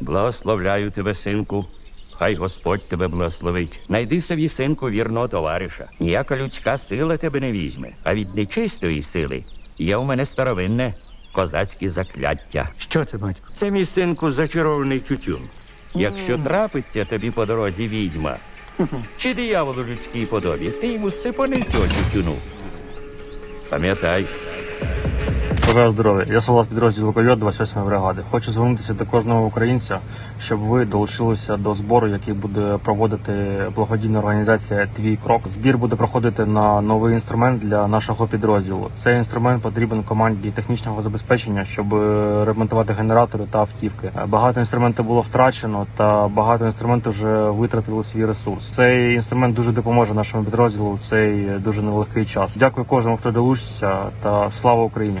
Благословляю тебе, синку. Хай Господь тебе благословить. Найди собі, синку, вірного товариша. Ніяка людська сила тебе не візьме, а від нечистої сили є у мене старовинне козацьке закляття. Що це, батько? Це мій синку зачарований тютюн. Якщо трапиться тобі по дорозі відьма, чи диявол у людській подобі, ти йому сипани цього тютюну. Пам'ятай, Бажаю здоров'я. Я солдат підрозділу Койот 28 бригади. Хочу звернутися до кожного українця, щоб ви долучилися до збору, який буде проводити благодійна організація Твій крок. Збір буде проходити на новий інструмент для нашого підрозділу. Цей інструмент потрібен команді технічного забезпечення, щоб е, ремонтувати генератори та автівки. Е, Багато інструментів було втрачено, та багато інструментів вже витратили свій ресурс. Цей інструмент дуже допоможе нашому підрозділу в цей дуже нелегкий час. Дякую кожному, хто долучиться, та слава Україні.